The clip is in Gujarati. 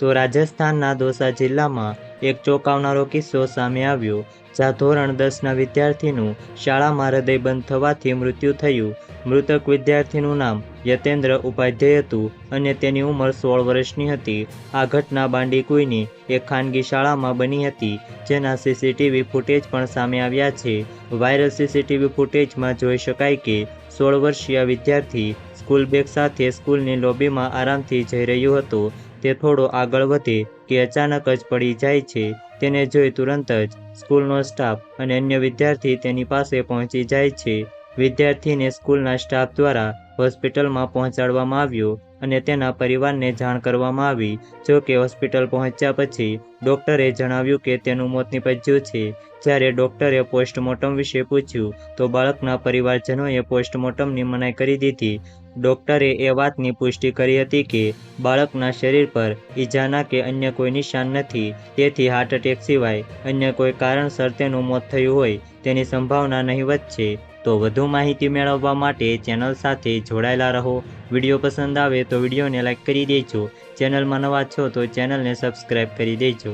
તો રાજસ્થાનના દોસા જિલ્લામાં એક ચોંકાવનારો કિસ્સો સામે આવ્યો, જ્યાં ધોરણ દસના વિદ્યાર્થીનું શાળામાં હૃદયબંધ થવાથી મૃત્યુ થયું. મૃતક વિદ્યાર્થીનું નામ યતેન્દ્ર ઉપાધ્યાય હતું અને તેની ઉંમર સોળ વર્ષની હતી. આ ઘટના બાંડીકુઈની એક ખાનગી શાળામાં બની હતી, જેના સીસીટીવી ફૂટેજ પણ સામે આવ્યા છે. વાયરલ સીસીટીવી ફૂટેજમાં જોઈ શકાય કે સોળ વર્ષીય વિદ્યાર્થી સ્કૂલ બેગ સાથે સ્કૂલની લોબીમાં આરામથી જઈ રહ્યો હતો. તે થોડો આગળ વધે કે અચાનક જ પડી જાય છે. તેને જોઈ તુરંત જ સ્કૂલનો સ્ટાફ અને અન્ય વિદ્યાર્થી તેની પાસે પહોંચી જાય છે. વિદ્યાર્થીને સ્કૂલના સ્ટાફ દ્વારા હોસ્પિટલમાં પહોંચાડવામાં આવ્યો અને તેના પરિવારને જાણ કરવામાં આવી. જો કે હોસ્પિટલ પહોંચ્યા પછી ડૉક્ટરે જણાવ્યું કે તેનું મોત નિપજ્યું છે. જ્યારે ડૉક્ટરે પોસ્ટમોર્ટમ વિશે પૂછ્યું, તો બાળકના પરિવારજનોએ પોસ્ટમોર્ટમની મનાઈ કરી દીધી. ડૉક્ટરે એ વાતની પુષ્ટિ કરી હતી કે બાળકના શરીર પર ઈજાના કે અન્ય કોઈ નિશાન નથી. તેથી હાર્ટ એટેક સિવાય અન્ય કોઈ કારણસર તેનું મોત થયું હોય તેની સંભાવના નહીવત છે. તો વધુ માહિતી મેળવવા માટે ચેનલ સાથે જોડાયેલા રહો. વીડિયો પસંદ આવે તો વિડીયોને લાઇક કરી દેજો. ચેનલમાં નવા છો તો ચેનલને સબસ્ક્રાઈબ કરી દેજો.